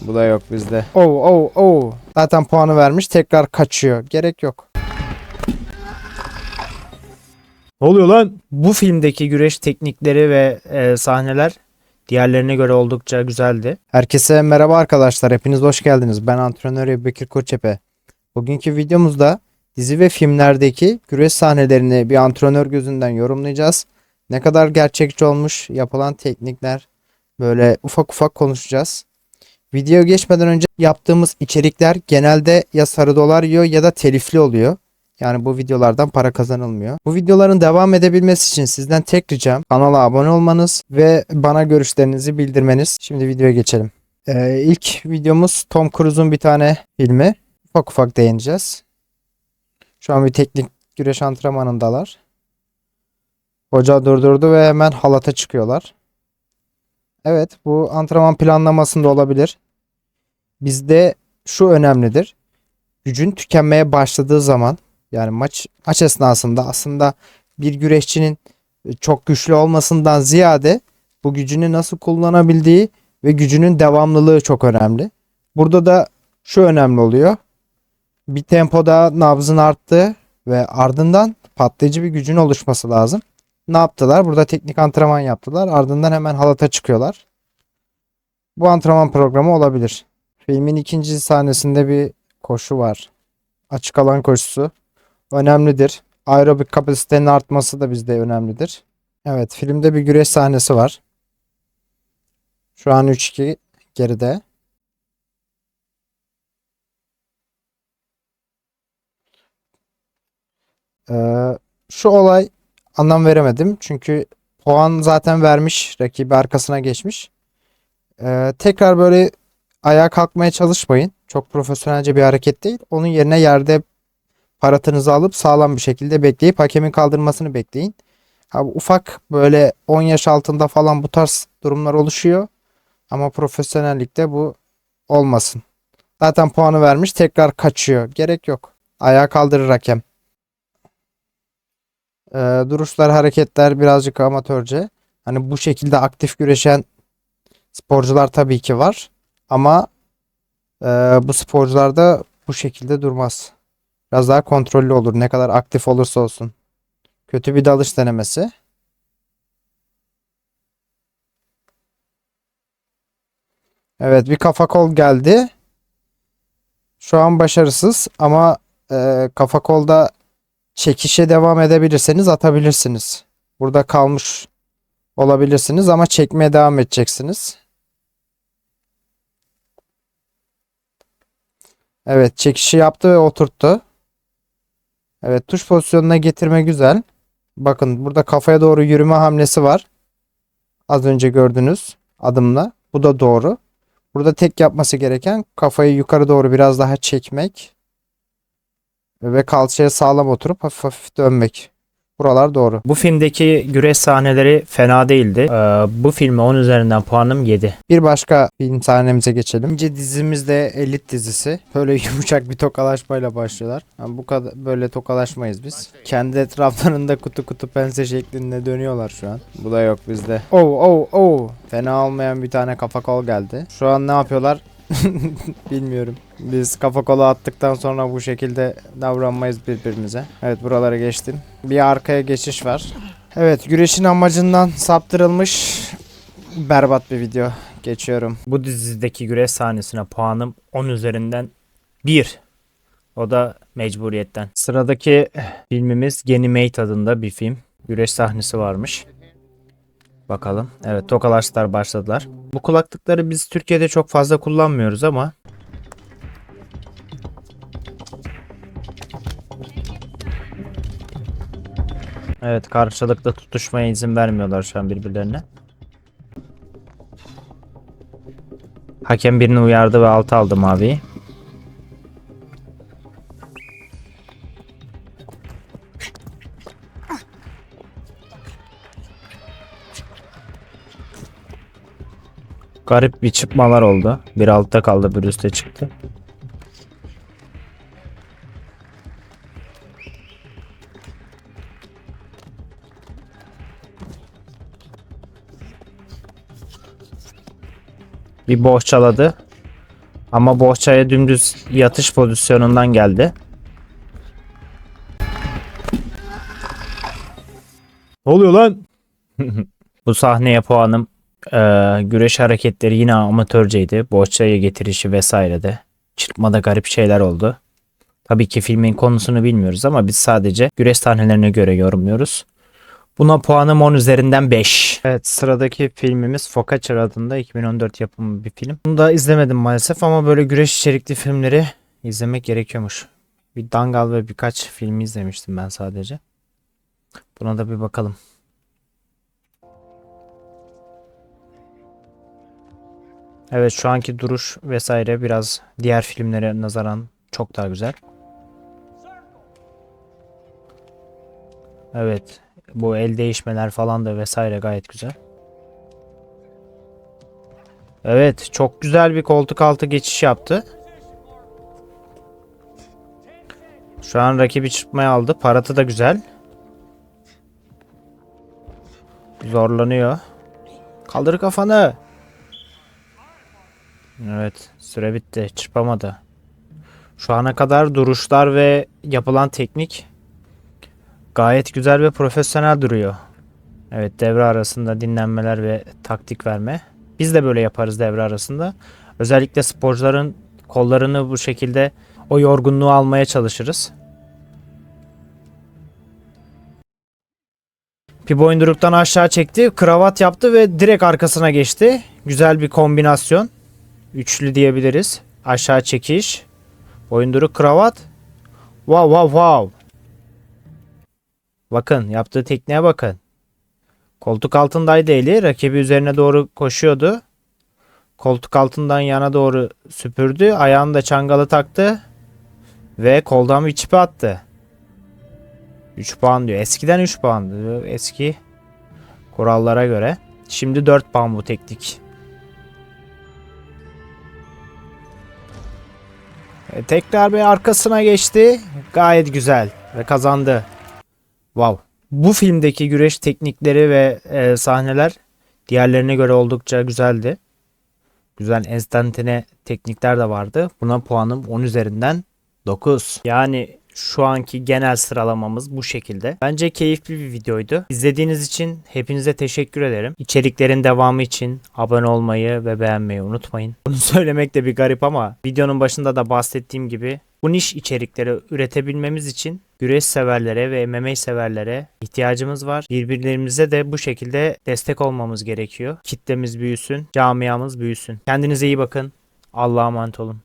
Bu da yok bizde. Oo oo oo. Zaten puanı vermiş tekrar kaçıyor. Gerek yok. Ne oluyor lan? Bu filmdeki güreş teknikleri ve e, sahneler diğerlerine göre oldukça güzeldi. Herkese merhaba arkadaşlar. Hepiniz hoş geldiniz. Ben antrenör Bekir Koçepe. Bugünkü videomuzda dizi ve filmlerdeki güreş sahnelerini bir antrenör gözünden yorumlayacağız. Ne kadar gerçekçi olmuş, yapılan teknikler böyle ufak ufak konuşacağız. Video geçmeden önce yaptığımız içerikler genelde ya sarı dolar yiyor ya da telifli oluyor. Yani bu videolardan para kazanılmıyor. Bu videoların devam edebilmesi için sizden tek ricam kanala abone olmanız ve bana görüşlerinizi bildirmeniz. Şimdi videoya geçelim. Ee, ilk videomuz Tom Cruise'un bir tane filmi. Ufak ufak değineceğiz. Şu an bir teknik güreş antrenmanındalar. Hoca durdurdu ve hemen halata çıkıyorlar. Evet bu antrenman planlamasında olabilir. Bizde şu önemlidir. Gücün tükenmeye başladığı zaman yani maç maç esnasında aslında bir güreşçinin çok güçlü olmasından ziyade bu gücünü nasıl kullanabildiği ve gücünün devamlılığı çok önemli. Burada da şu önemli oluyor. Bir tempoda nabzın arttığı ve ardından patlayıcı bir gücün oluşması lazım. Ne yaptılar? Burada teknik antrenman yaptılar. Ardından hemen halata çıkıyorlar. Bu antrenman programı olabilir. Filmin ikinci sahnesinde bir koşu var. Açık alan koşusu önemlidir. Aerobik kapasitenin artması da bizde önemlidir. Evet, filmde bir güreş sahnesi var. Şu an 3-2 geride. Ee, şu olay anlam veremedim. Çünkü puan zaten vermiş. Rakibi arkasına geçmiş. Ee, tekrar böyle ayağa kalkmaya çalışmayın. Çok profesyonelce bir hareket değil. Onun yerine yerde paratınızı alıp sağlam bir şekilde bekleyip hakemin kaldırmasını bekleyin. Ha, bu ufak böyle 10 yaş altında falan bu tarz durumlar oluşuyor. Ama profesyonellikte bu olmasın. Zaten puanı vermiş tekrar kaçıyor. Gerek yok. Ayağa kaldırır hakem. Ee, duruşlar, hareketler birazcık amatörce. Hani bu şekilde aktif güreşen sporcular tabii ki var. Ama e, bu sporcular da bu şekilde durmaz. Biraz daha kontrollü olur. Ne kadar aktif olursa olsun. Kötü bir dalış denemesi. Evet bir kafa kol geldi. Şu an başarısız ama e, kafa kolda çekişe devam edebilirseniz atabilirsiniz. Burada kalmış olabilirsiniz ama çekmeye devam edeceksiniz. Evet çekişi yaptı ve oturttu. Evet tuş pozisyonuna getirme güzel. Bakın burada kafaya doğru yürüme hamlesi var. Az önce gördünüz adımla. Bu da doğru. Burada tek yapması gereken kafayı yukarı doğru biraz daha çekmek. Ve kalçaya sağlam oturup hafif hafif dönmek. Buralar doğru. Bu filmdeki güreş sahneleri fena değildi. Ee, bu filme 10 üzerinden puanım 7. Bir başka film sahnemize geçelim. İkinci dizimiz de Elit dizisi. Böyle yumuşak bir tokalaşmayla başlıyorlar. Yani bu kadar böyle tokalaşmayız biz. Kendi etraflarında kutu kutu pense şeklinde dönüyorlar şu an. Bu da yok bizde. Oo oo oo. Fena olmayan bir tane kafa kol geldi. Şu an ne yapıyorlar? Bilmiyorum. Biz kafa kola attıktan sonra bu şekilde davranmayız birbirimize. Evet buralara geçtim. Bir arkaya geçiş var. Evet güreşin amacından saptırılmış berbat bir video. Geçiyorum. Bu dizideki güreş sahnesine puanım 10 üzerinden 1. O da mecburiyetten. Sıradaki filmimiz Ganymede adında bir film. Güreş sahnesi varmış. Bakalım. Evet tokalaştılar başladılar. Bu kulaklıkları biz Türkiye'de çok fazla kullanmıyoruz ama Evet karşılıklı tutuşmaya izin vermiyorlar şu an birbirlerine. Hakem birini uyardı ve altı aldı maviyi. Garip bir çıkmalar oldu. Bir altta kaldı, bir üstte çıktı. Bir bohçaladı. Ama bohçaya dümdüz yatış pozisyonundan geldi. Ne oluyor lan? Bu sahneye puanım eee, güreş hareketleri yine amatörceydi. Bohçaya getirişi vesaire de. Çırpmada garip şeyler oldu. Tabii ki filmin konusunu bilmiyoruz ama biz sadece güreş sahnelerine göre yorumluyoruz. Buna puanım 10 üzerinden 5. Evet sıradaki filmimiz Focaccia adında 2014 yapımı bir film. Bunu da izlemedim maalesef ama böyle güreş içerikli filmleri izlemek gerekiyormuş. Bir Dangal ve birkaç filmi izlemiştim ben sadece. Buna da bir bakalım. Evet şu anki duruş vesaire biraz diğer filmlere nazaran çok daha güzel. Evet bu el değişmeler falan da vesaire gayet güzel. Evet çok güzel bir koltuk altı geçiş yaptı. Şu an rakibi çırpmaya aldı. Paratı da güzel. Zorlanıyor. Kaldır kafanı. Evet süre bitti. Çırpamadı. Şu ana kadar duruşlar ve yapılan teknik gayet güzel ve profesyonel duruyor. Evet devre arasında dinlenmeler ve taktik verme. Biz de böyle yaparız devre arasında. Özellikle sporcuların kollarını bu şekilde o yorgunluğu almaya çalışırız. Bir boyunduruktan aşağı çekti. Kravat yaptı ve direkt arkasına geçti. Güzel bir kombinasyon. Üçlü diyebiliriz. Aşağı çekiş. Boyunduruk kravat. Wow wow wow. Bakın yaptığı tekniğe bakın. Koltuk altındaydı eli. Rakibi üzerine doğru koşuyordu. Koltuk altından yana doğru süpürdü. Ayağını da çangalı taktı. Ve koldan bir çipi attı. 3 puan diyor. Eskiden 3 puandı. Eski kurallara göre. Şimdi 4 puan bu teknik. E, tekrar bir arkasına geçti. Gayet güzel ve kazandı. Wow. Bu filmdeki güreş teknikleri ve e, sahneler diğerlerine göre oldukça güzeldi. Güzel enstantane teknikler de vardı. Buna puanım 10 üzerinden 9. Yani şu anki genel sıralamamız bu şekilde. Bence keyifli bir videoydu. İzlediğiniz için hepinize teşekkür ederim. İçeriklerin devamı için abone olmayı ve beğenmeyi unutmayın. Bunu söylemek de bir garip ama videonun başında da bahsettiğim gibi bu niş içerikleri üretebilmemiz için güreş severlere ve MMA severlere ihtiyacımız var. Birbirlerimize de bu şekilde destek olmamız gerekiyor. Kitlemiz büyüsün, camiamız büyüsün. Kendinize iyi bakın. Allah'a emanet olun.